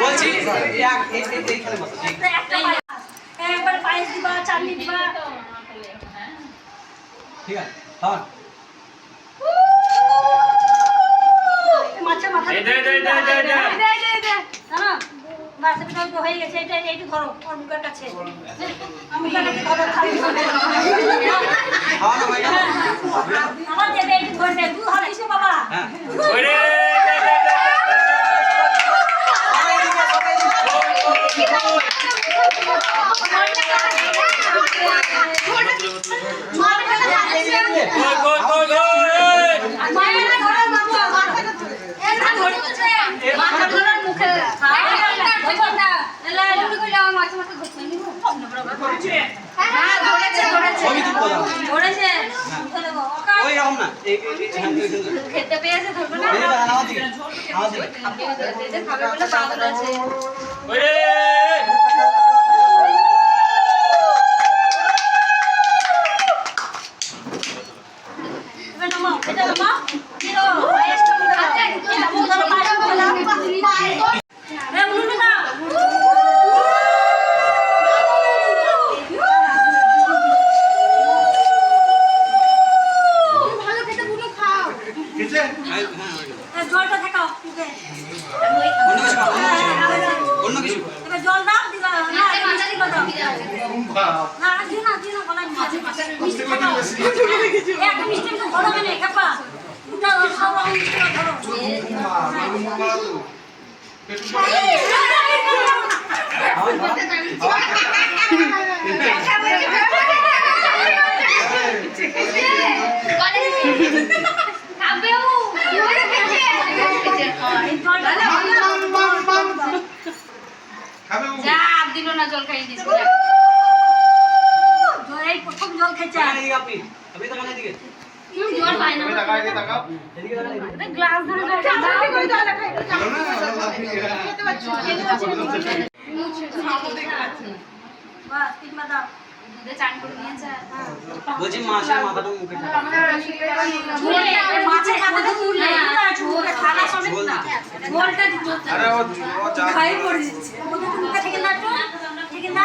বলছি একবার পায়েস দিবা চাটনি দিবা। ঠিক আছে হ্যাঁ দে, দে, দে, দে, দে। জানো মাছের তো হয়ে গেছে এটা এইটু ধরো ওর মুখের কাছে মুখের কাছে ধরো খালি খাওয়া ভাই আমার দেবে এইটু ধরে দে তুই ধরে এসে বাবা হ্যাঁ ওরে, দে, দে, দে, দে, সবাই এদিকে, সবাই এদিকে। কই, কই, কই, কই। ছবি তুলবো দাও। ধরেছে ওই রকম না এই এই- এই- হ্যাঁ, এই- এই- খেতে পেয়েছে ধরবে না এই যে দেখেন আমার দিকে আমার দিকে খাবে বলে পাগল আছে ওরে। এবার নামাও এটা মুখ ধরো পায়েসটা দিলো এ উলুটা দাও হ্যাঁ, হ্যাঁ, ওই যে। এ জলটা থাকাও মুখে অন্য কিছু খাও, অন্য কিছু খাও। অন্য কিছু খাও। এবার জল দাও দিলো না মিষ্টি দাও না দিও না দিও না গলায় মিষ্টি মিষ্টি খাও একটা মিষ্টি তো ধরো মানে কাপা উঠা সব রকম মিষ্টি ধরো এই জলটা দাও দিল না জল খাইয়ে প্রথম জল খেয়েছে আপনি আপনি তাকান এদিকে জল পাই না। এদিকে তাকান এদিকে। গ্লাস ধরে জল দাও। দুধে চান করে নিয়েছে। বলছি মাছের মাথাটা খাই পড়ে থেকে না থেকে না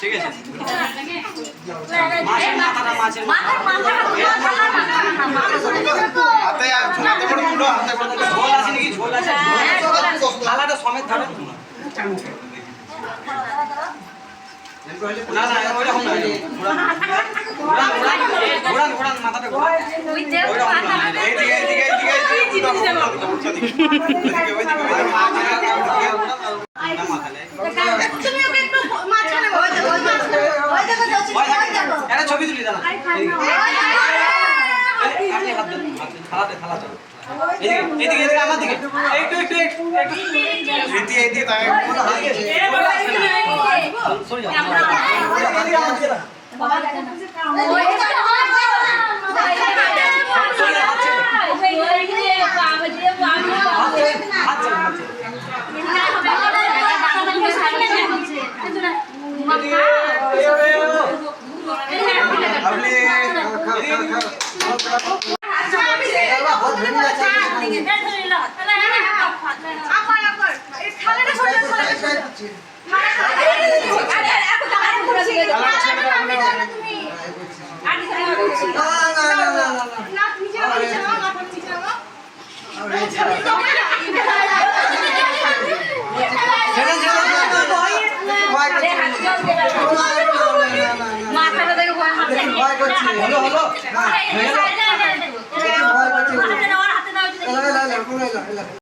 ঠিক আছে মাছের মাথাটা মাছের মাথা হাতে হাতে করে তুলো হাতে করে তুলো ঝোল আছে নাকি ঝোল আছে থালাটা সমেত ধরো না না ওইরকম না ঘোরান ঘোরান ঘোরান ঘোরান মাথাটা ঘোরান ওই দেব ওইরকম এইদিকে এইদিকে এইদিকে এইদিকে থালাতে থালাতে এদিকে এদিকে এদিকে আমার দিকে একটু একটু একটু এইদিকে এইদিকে তাকাই সরে যাও এদিকে আমার দিকে দাঁড়া। হাত ছেড়ে, হাত ছেড়ে, হাত ছেড়ে। এদিকে, এ, এ, এ, ও। আপনি মাথাটা দেখে ভয় ভয় করছে। হলো হলো হ্যাঁ, হাতে 来来来两块来两来。